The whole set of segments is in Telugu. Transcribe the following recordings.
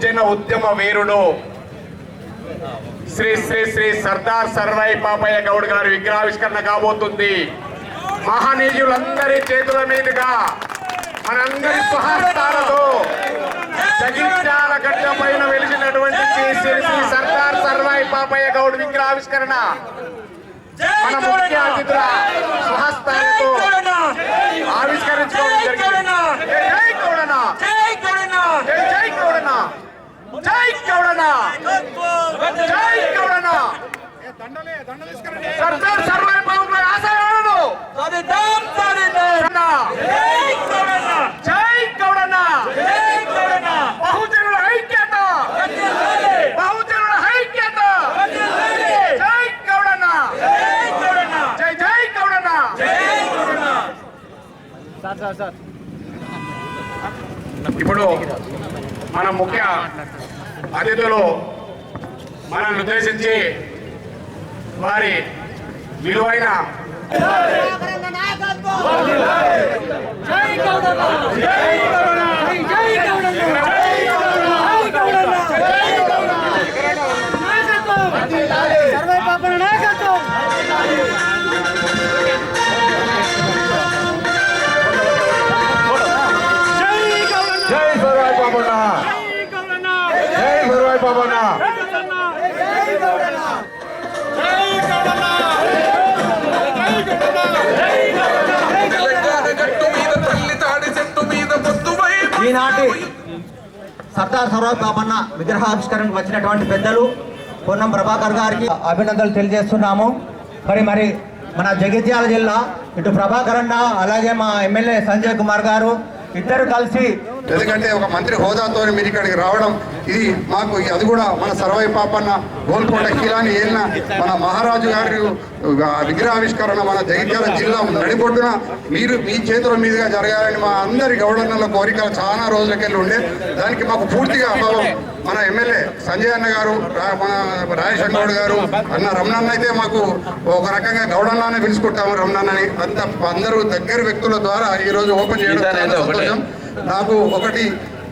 బహుజన ఉద్యమ వీరుడు శ్రీ శ్రీ శ్రీ సర్దార్ సర్వాయి పాపయ్య గౌడ్ గారి విగ్రహావిష్కరణ కాబోతుంది. మహనీయులందరి చేతుల మీదుగా మనందరి స్వహస్తాలతో జగిత్యాల గడ్డ పైన వెలిసినటువంటి శ్రీ శ్రీ శ్రీ సర్దార్ సర్వాయి పాపయ్య గౌడ్ విగ్రహావిష్కరణ మన ముఖ్య అతిథుల స్వహస్తాలతో ఆవిష్కరించుకోవడం జరిగింది జై గౌడన జై జై గౌడన జై గౌడన జై గౌడన సర్దార్ సర్వాయి బాబు ఆశయాలను! జై గౌడన బహుజనుల ఐక్యత! బహుజనుల ఐక్యత! జై గౌడన జై జై ఇప్పుడు మన ముఖ్య అతిథులు మనల్ని ఉద్దేశించి వారి విలువైన జై ఈనాటి సర్దార్ సర్వాయి బాబన్న విగ్రహావిష్కరణకు వచ్చినటువంటి పెద్దలు పొన్నం ప్రభాకర్ గారికి అభినందనలు తెలియజేస్తున్నాము. మరి మరి మన జగిత్యాల జిల్లా ఇటు ప్రభాకర్ అన్న అలాగే మా ఎమ్మెల్యే సంజయ్ కుమార్ గారు ఇద్దరు కలిసి ఎందుకంటే ఒక మంత్రి హోదాతో మీరు ఇక్కడికి రావడం ఇది మాకు అది కూడా మన సర్వై పాపన్న గోల్కొండ కీలాని ఏలిన మన మహారాజు గారి విగ్రహావిష్కరణ మన జగిత్యాల జిల్లా నడిబొడ్డున మీరు మీ చేతుల మీదుగా జరగాలని మా అందరి గౌడన్నల కోరికలు చాలా రోజులకెళ్ళి ఉండే. దానికి మాకు పూర్తిగా అభావం మన ఎమ్మెల్యే సంజయ్ అన్న గారు మన రాజేశం గౌడ్ గారు అన్న రమణన్న అయితే మాకు ఒక రకంగా గౌడన్ననే పిలుచుకుంటాము రమణన్నని. అంత అందరూ దగ్గర వ్యక్తుల ద్వారా ఈ రోజు ఓపెన్ చేయడం సంతోషం. నాకు ఒకటి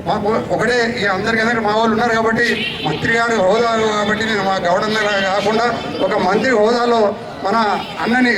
మాకు ఒకటే ఈ అందరికీ అందరికి మా వాళ్ళు ఉన్నారు కాబట్టి మంత్రి గారి హోదా కాబట్టి నేను మా గవర్నర్ కాకుండా ఒక మంత్రి హోదాలో మన అన్నని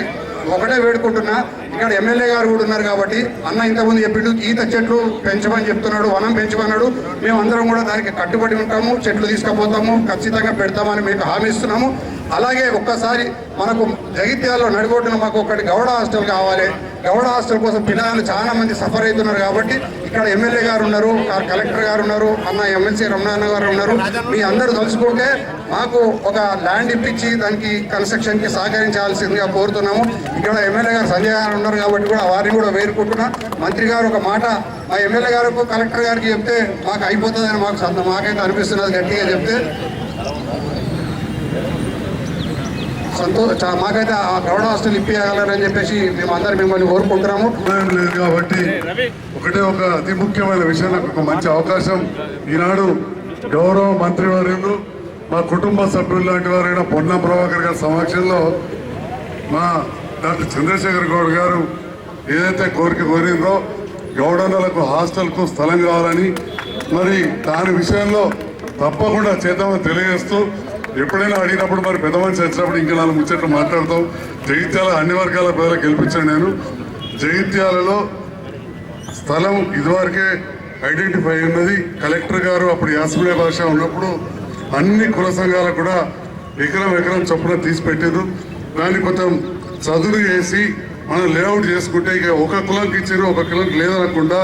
ఒకటే వేడుకుంటున్నా. ఇక్కడ ఎమ్మెల్యే గారు కూడా ఉన్నారు కాబట్టి అన్న ఇంతకుముందు చెప్పిండు ఈత చెట్లు పెంచమని చెప్తున్నాడు వనం పెంచమన్నాడు. మేము అందరం కూడా దానికి కట్టుబడి ఉంటాము చెట్లు తీసుకుపోతాము ఖచ్చితంగా పెడతామని మీకు హామీ ఇస్తున్నాము. అలాగే ఒక్కసారి మనకు జగిత్యాల్లో నడిబొట్టున మాకు ఒకటి గౌడ హాస్టల్ కావాలి. గౌడ హాస్టల్ కోసం పిల్లలు చాలా మంది సఫర్ అవుతున్నారు కాబట్టి ఇక్కడ ఎమ్మెల్యే గారు ఉన్నారు కలెక్టర్ గారు ఉన్నారు అన్న ఎమ్మెల్సీ రమణాన్న గారు ఉన్నారు. మీ అందరూ తలుచుకుంటే మాకు ఒక ల్యాండ్ ఇప్పించి దానికి కన్స్ట్రక్షన్కి సహకరించాల్సిందిగా కోరుతున్నాము. ఇక్కడ ఎమ్మెల్యే గారు సంజయ్ గారు ఉన్నారు కాబట్టి కూడా వారిని కూడా వేరుకుంటున్నా మంత్రి గారు ఒక మాట మా ఎమ్మెల్యే గారు కలెక్టర్ గారికి చెప్తే మాకు అయిపోతుందని మాకు మాకైతే అనిపిస్తున్నది గట్టిగా చెప్తే సంతో చా- మాకైతే ఆ గౌడ హాస్టల్ ఇప్పియగలరని చెప్పేసి మేము అందరం మిమ్మల్ని కోరుకుంటున్నాము. లేదు కాబట్టి ఒకటే ఒక అతి ముఖ్యమైన విషయం నాకు ఒక మంచి అవకాశం. ఈనాడు గౌరవ మంత్రివర్యులు మా కుటుంబ సభ్యులు లాంటి వారైన పొన్నం ప్రభాకర్ గారి సమక్షంలో మా డాక్టర్ చంద్రశేఖర్ గౌడ్ గారు ఏదైతే కోరిక కోరిందో గౌడన్నలకు హాస్టల్కు స్థలం కావాలని మరి దాని విషయంలో తప్పకుండా చేద్దామని తెలియజేస్తూ ఎప్పుడైనా అడిగినప్పుడు మరి పెద్ద మనిషి వచ్చినప్పుడు ఇంకా నాలుగు ముచ్చట్లు మాట్లాడతాం జగిత్యాల అన్ని వర్గాల ప్రజలకు గెలిపించాను నేను. జగిత్యాలలో స్థలం ఇదివరకే ఐడెంటిఫై ఉన్నది కలెక్టర్ గారు అప్పుడు యాసమీయ భాష ఉన్నప్పుడు అన్ని కుల సంఘాలకు కూడా ఎకరం ఎకరం చొప్పున తీసి పెట్టారు దాన్ని కొంచెం చదువు చేసి మనం లేఅవుట్ చేసుకుంటే ఇక ఒక కులంకి ఇచ్చారు ఒక కులంకి లేదనకుండా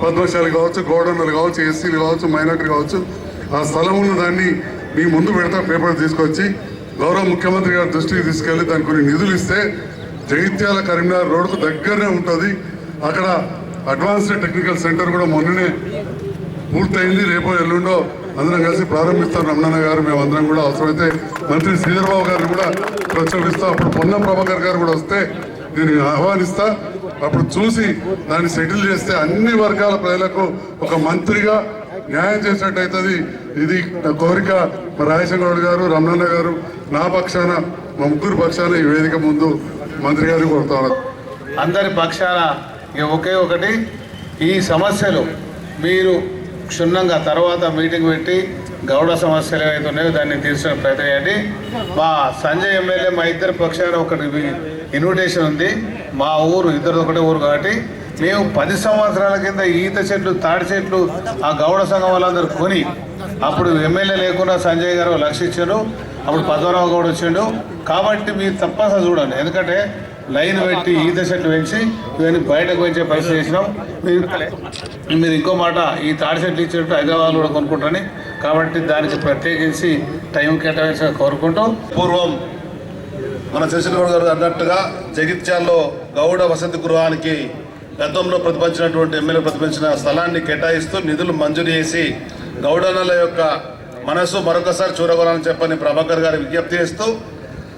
పద్మశాలి కావచ్చు గౌడన్నలు కావచ్చు ఎస్సీలు కావచ్చు మైనార్టీ కావచ్చు ఆ స్థలం ఉన్న దాన్ని మీ ముందు పెడతా పేపర్ తీసుకొచ్చి గౌరవ ముఖ్యమంత్రి గారి దృష్టికి తీసుకెళ్ళి దానికి కొన్ని నిధులు ఇస్తే జగిత్యాల కరీంనగర్ రోడ్కు దగ్గరనే ఉంటుంది. అక్కడ అడ్వాన్స్డ్ టెక్నికల్ సెంటర్ కూడా మొన్ననే పూర్తయింది. రేపో ఎల్లుండో అందరం కలిసి ప్రారంభిస్తాం. రమణన్న గారు మేమందరం కూడా అవసరమైతే మంత్రి శ్రీధర్బాబు గారిని కూడా ప్రచోదిస్తాం. అప్పుడు పొన్నం ప్రభాకర్ గారు కూడా వస్తే నేను ఆహ్వానిస్తా. అప్పుడు చూసి దాన్ని సెటిల్ చేస్తే అన్ని వర్గాల ప్రజలకు ఒక మంత్రిగా న్యాయం చేసినట్టు అవుతుంది ఇది నా కోరిక. మా రాజేశం గారు రమణన్న గారు నా పక్షాన మా ముగ్గురు పక్షాన ఈ వేదిక ముందు మంత్రి గారు కోరుతాను అందరి పక్షాన ఒకే ఒకటి ఈ సమస్యలు మీరు క్షుణ్ణంగా తర్వాత మీటింగ్ పెట్టి గౌడ సమస్యలు ఏవైతే ఉన్నాయో దాన్ని తీర్చిన ప్రయత్నం చేయండి మా సంజయ్ ఎమ్మెల్యే మా ఇద్దరు పక్షాన ఒకటి ఇన్విటేషన్ ఉంది. మా ఊరు ఇద్దరు ఒకటే ఊరు కాబట్టి మేము పది సంవత్సరాల కింద ఈత చెట్లు తాడి చెట్లు ఆ గౌడ సంఘం వాళ్ళందరూ కొని అప్పుడు ఎమ్మెల్యే లేకుండా సంజయ్ గారు లక్ష ఇచ్చారు. అప్పుడు పద్మరావు గౌడ్ వచ్చిండు. కాబట్టి మీరు తప్పనిసరి చూడండి. ఎందుకంటే లైన్ పెట్టి ఈత చెట్లు పెంచి ఇవన్నీ బయటకు పెంచే పరిస్థితి చేసినాం. మీరు మీరు ఇంకో మాట ఈ తాడి చెట్లు ఇచ్చేట్టు హైదరాబాద్ కూడా కొనుక్కుంటాను కాబట్టి దానికి ప్రత్యేకించి టైం కేటాయించి కోరుకుంటూ. పూర్వం మన శశిగౌడ్ గారు అన్నట్టుగా జగిత్యాల్లో గౌడ వసతి గృహానికి గతంలో ప్రతిపాదించినటువంటి ఎమ్మెల్యే ప్రతిపాదించిన స్థలాన్ని కేటాయిస్తూ నిధులు మంజూరు చేసి గౌడనల యొక్క మనసు మరొకసారి చూడగలని చెప్పని ప్రభాకర్ గారి విజ్ఞప్తి చేస్తూ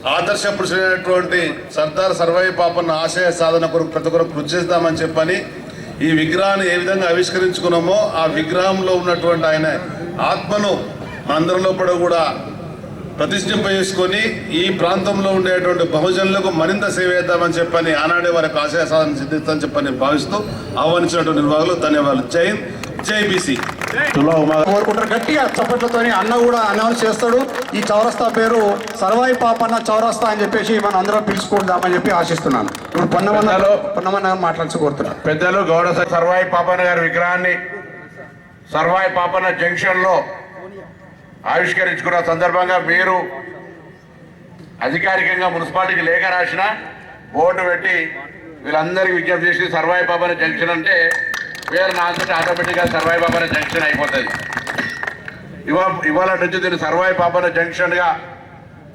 ఆదర్శ పురుషుడైనటువంటి సర్దార్ సర్వై పాపన్న ఆశయ సాధన కొరకు ప్రతి ఒక్కరు కృషి చేద్దామని చెప్పని ఈ విగ్రహాన్ని ఏ విధంగా ఆవిష్కరించుకున్నామో ఆ విగ్రహంలో ఉన్నటువంటి ఆయన ఆత్మను మనందరిలో కూడా ప్రతిష్ఠింప చేసుకొని ఈ ప్రాంతంలో ఉండేటువంటి బహుజనులకు మరింత సేవ చేద్దామని చెప్పని ఆనాడే వారికి ఆశయ సాధన సిద్ధిస్తామని చెప్పని భావిస్తూ ఆహ్వానించినటువంటి నిర్వాహకులు ధన్యవాదాలు. జై జై బీసీ. కోరుకుంటారు గట్టిగా చప్పట్లతోని అన్న కూడా అనౌన్స్ చేస్తాడు. ఈ చౌరస్తా పేరు సర్వాయి పాపన్న చౌరస్తా అని చెప్పేసి మనం అందరం పిలుచుకుందామని చెప్పి ఆశిస్తున్నాను. ఇప్పుడు పొన్నమన్న పొన్నమన్న మాట్లాడుతూ కోరుతున్నాను పెద్దలు గౌడ సర్వాయి పాపన్న గారి విగ్రహాన్ని సర్వాయి పాపన్న జంక్షన్లో ఆవిష్కరించుకున్న సందర్భంగా మీరు అధికారికంగా మున్సిపాలిటీకి లేఖ రాసిన బోర్డు పెట్టి వీళ్ళందరికీ విజ్ఞప్తి చేసి సర్వాయి పాపన్న జంక్షన్ అంటే పేరు నాకంటే ఆటోమేటిక్గా సర్వాయి పాపన్న జంక్షన్ అయిపోతుంది. ఇవా ఇవాళ నుంచి దీన్ని సర్వాయి పాపన్న జంక్షన్గా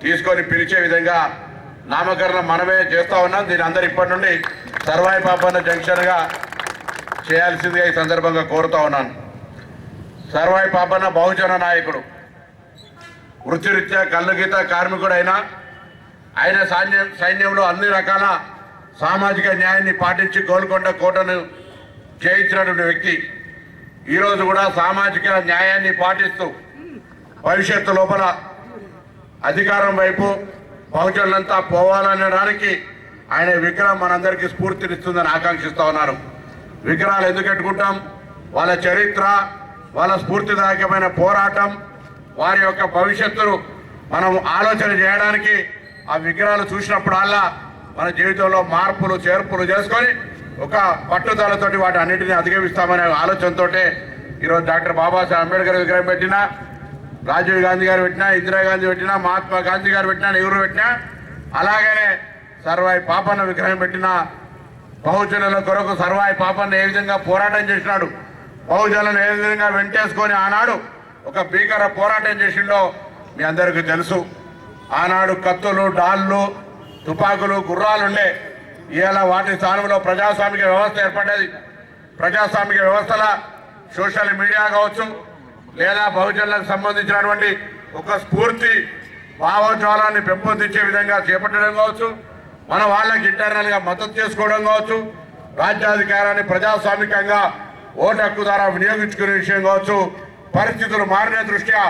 తీసుకొని పిలిచే విధంగా నామకరణం మనమే చేస్తూ ఉన్నాం. దీని అందరు ఇప్పటి నుండి సర్వాయి బాబాన జంక్షన్గా చేయాల్సిందిగా ఈ సందర్భంగా కోరుతా ఉన్నాను. సర్వాయి బాబాన బహుజన నాయకుడు వృత్తిరీత్యా కళ్ళగీత కార్మికుడైనా ఆయన సైన్యం సైన్యంలో అన్ని రకాల సామాజిక న్యాయాన్ని పాటించి గోల్కొండ కోటను జయించినటువంటి వ్యక్తి. ఈరోజు కూడా సామాజిక న్యాయాన్ని పాటిస్తూ భవిష్యత్తు లోపల అధికారం వైపు బహుజనులంతా పోవాలనడానికి ఆయన విగ్రహం మనందరికీ స్ఫూర్తినిస్తుందని ఆకాంక్షిస్తూ ఉన్నారు. విగ్రహాలు ఎందుకు పెట్టుకుంటాం వాళ్ళ చరిత్ర వాళ్ళ స్ఫూర్తిదాయకమైన పోరాటం వారి యొక్క భవిష్యత్తును మనం ఆలోచన చేయడానికి ఆ విగ్రహాలు చూసినప్పుడల్లా మన జీవితంలో మార్పులు చేర్పులు చేసుకొని ఒక పట్టుదలతోటి వాటి అన్నింటినీ అధిగమిస్తామనే ఆలోచనతో ఈరోజు డాక్టర్ బాబాసాహెబ్ అంబేద్కర్ విగ్రహం పెట్టినా రాజీవ్ గాంధీ గారు పెట్టినా ఇందిరాగాంధీ పెట్టినా మహాత్మా గాంధీ గారు పెట్టినా నెహ్రూ పెట్టినా అలాగనే సర్వాయి పాపన్న విగ్రహం పెట్టినా బహుజనుల కొరకు సర్వాయి పాపన్న ఏ విధంగా పోరాటం చేసినాడు బహుజనులను ఏ విధంగా వెంటేసుకొని ఆనాడు ఒక భీకర పోరాటం చేసిండో మీ అందరికీ తెలుసు. ఆనాడు కత్తులు డాళ్ళు తుపాకులు గుర్రాలుండే. ఇవాళ వాటి స్థానంలో ప్రజాస్వామిక వ్యవస్థ ఏర్పడ్డది. ప్రజాస్వామిక వ్యవస్థల సోషల్ మీడియా కావచ్చు లేదా బహుజనులకు సంబంధించినటువంటి ఒక స్ఫూర్తి భావోజ్వాలాన్ని పెంపొందించే విధంగా చేపట్టడం కావచ్చు మన వాళ్ళకి ఇంటర్నల్గా మద్దతు చేసుకోవడం కావచ్చు రాజ్యాధికారాన్ని ప్రజాస్వామికంగా ఓటు హక్కు ద్వారా వినియోగించుకునే విషయం కావచ్చు. పరిస్థితులు మారిన దృష్ట్యా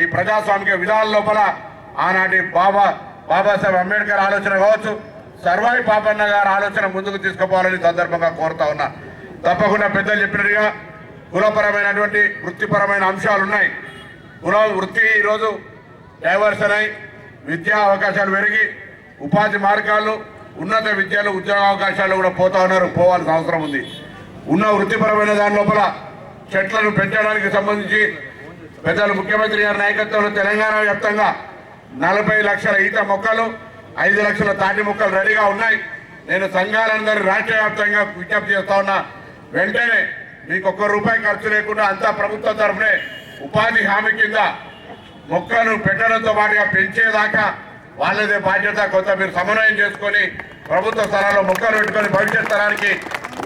ఈ ప్రజాస్వామిక విధానం లోపల ఆనాటి బాబా బాబాసాహెబ్ అంబేద్కర్ ఆలోచన కావచ్చు సర్వాయి పాపన్న గారి ఆలోచన ముందుకు తీసుకుపోవాలని సందర్భంగా కోరుతా ఉన్నా. తప్పకుండా పెద్దలు చెప్పినట్టుగా కులపరమైనటువంటి వృత్తిపరమైన అంశాలు ఉన్నాయి. కుల వృత్తి ఈరోజు డైవర్షన్ అయి విద్యా అవకాశాలు పెరిగి ఉపాధి మార్గాలు ఉన్నత విద్యలు ఉద్యోగ అవకాశాలు కూడా పోతా ఉన్నారు పోవాల్సిన అవసరం ఉంది. ఉన్న వృత్తిపరమైన దాని లోపల చెట్లను పెంచడానికి సంబంధించి పెద్దలు ముఖ్యమంత్రి గారి నాయకత్వంలో తెలంగాణ వ్యాప్తంగా నలభై లక్షల ఈత మొక్కలు ఐదు లక్షల తాటి మొక్కలు రెడీగా ఉన్నాయి. నేను సంఘాలందరూ రాష్ట్ర వ్యాప్తంగా విజ్ఞప్తి చేస్తా ఉన్నా వెంటనే మీకు ఒక్క రూపాయి ఖర్చు లేకుండా అంతా ప్రభుత్వం తరఫునే ఉపాధి హామీ కింద మొక్కను పెట్టడంతో పాటుగా పెంచేదాకా వాళ్ళదే బాధ్యత. కొంత మీరు సమన్వయం చేసుకొని ప్రభుత్వ స్థలాల్లో మొక్కలు పెట్టుకొని భవిష్యత్ స్థలానికి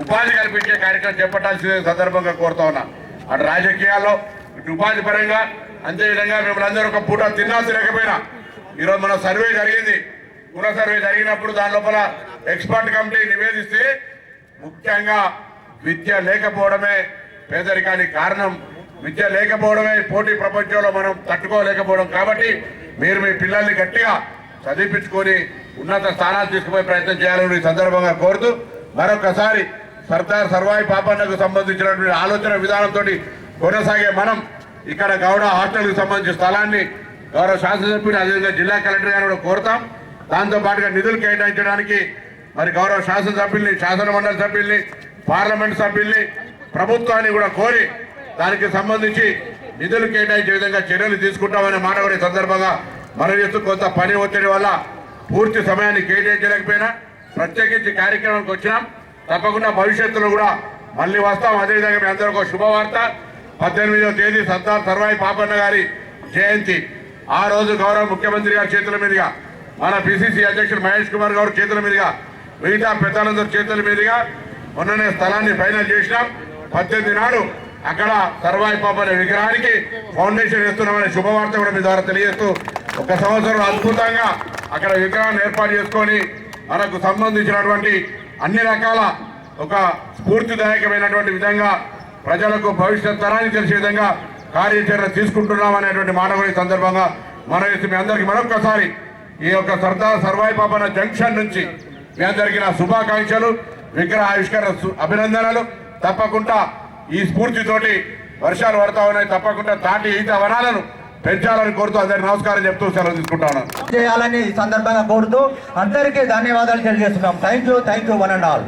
ఉపాధి కల్పించే కార్యక్రమం చేపట్టాల్సిన సందర్భంగా కోరుతా ఉన్నా. అటు రాజకీయాల్లో ఇటు ఉపాధి పరంగా అంతేవిధంగా మిమ్మల్ని అందరూ ఒక పూట తిన్నా తినకపోయినా ఈరోజు మన సర్వే జరిగింది. కుల సర్వే జరిగినప్పుడు దాని లోపల ఎక్స్పర్ట్ కమిటీ నివేదిస్తే ముఖ్యంగా విద్య లేకపోవడమే పేదరికానికి కారణం. విద్య లేకపోవడమే పోటీ ప్రపంచంలో మనం తట్టుకోలేకపోవడం కాబట్టి మీరు మీ పిల్లల్ని గట్టిగా చదివించుకొని ఉన్నత స్థానాలు తీసుకుపోయే ప్రయత్నం చేయాలని సందర్భంగా కోరుతూ మరొకసారి సర్దార్ సర్వాయి పాపన్నకు సంబంధించినటువంటి ఆలోచన విధానంతో కొనసాగే మనం ఇక్కడ గౌడ హాస్టల్కి సంబంధించిన స్థలాన్ని గౌరవ శాసనసభ్యులు అదేవిధంగా జిల్లా కలెక్టర్ గారు కూడా కోరుతాం. దాంతో పాటుగా నిధులు కేటాయించడానికి మరి గౌరవ శాసనసభ్యుల్ని శాసనమండలి సభ్యుల్ని పార్లమెంట్ సభ్యుల్ని ప్రభుత్వాన్ని కూడా కోరి దానికి సంబంధించి నిధులు కేటాయించే విధంగా చర్యలు తీసుకుంటామనే మాట కూడా సందర్భంగా మనం చేస్తూ కొంత పని ఒత్తిడి వల్ల పూర్తి సమయాన్ని కేటాయించలేకపోయినా ప్రత్యేకించి కార్యక్రమానికి వచ్చినాం. తప్పకుండా భవిష్యత్తులో కూడా మళ్ళీ వస్తాం. అదేవిధంగా మీ అందరూ ఒక శుభవార్త. పద్దెనిమిదవ తేదీ సర్దార్ సర్వాయి పాపన్న గారి జయంతి. ఆ రోజు గౌరవ ముఖ్యమంత్రి గారి చేతుల మీదుగా మన పిసిసి అధ్యక్షుడు మహేష్ కుమార్ గారు చేతుల మీదుగా మిగతా పెద్దలందరి చేతుల మీదుగా మొన్ననే స్థలాన్ని ఫైనల్ చేసినాం. పద్దెనిమిది నాడు అక్కడ సర్వాయి పాపన్న విగ్రహానికి ఫౌండేషన్ వేస్తున్నామనే శుభవార్త కూడా మీ ద్వారా తెలియజేస్తూ ఒక సంవత్సరం అద్భుతంగా అక్కడ విగ్రహాన్ని ఏర్పాటు చేసుకొని మనకు సంబంధించినటువంటి అన్ని రకాల ఒక స్ఫూర్తిదాయకమైనటువంటి విధంగా ప్రజలకు భవిష్యత్ తరానికి తెలిసే విధంగా కార్యాచరణ తీసుకుంటున్నాం అనేటువంటి మాట కూడా ఈ సందర్భంగా మనం మీ అందరికీ మరొక్కసారి ఈ యొక్క సర్దార్ సర్వాయి పాపన జంక్షన్ నుంచి మీ అందరికీ నా శుభాకాంక్షలు విగ్రహ ఆవిష్కరణ సు- అభినందనలు. తప్పకుండా ఈ స్ఫూర్తితోటి వర్షాలు పడతా ఉన్నాయి. తప్పకుండా తాటి ఈత వనాలను పెంచాలని కోరుతూ అందరికి నమస్కారం చెప్తూ సెలవు తీసుకుంటా ఉన్నాను. చేయాలని ఈ సందర్భంగా కోరుతూ అందరికీ ధన్యవాదాలు తెలియజేస్తున్నాం. Thank you thank you one and all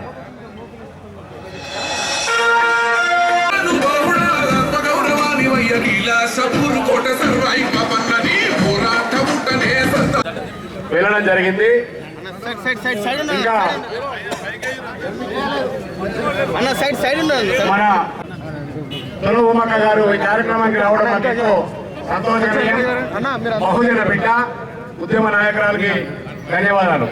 వెళ్ళడం జరిగింది. ఇంకా మన తొలి ఉమ్మక్క గారు ఈ కార్యక్రమానికి రావడం సంతోషకరం అన్న మీరు బహుజన బిడ్డ ఉద్యమ నాయకురాలకి ధన్యవాదాలు.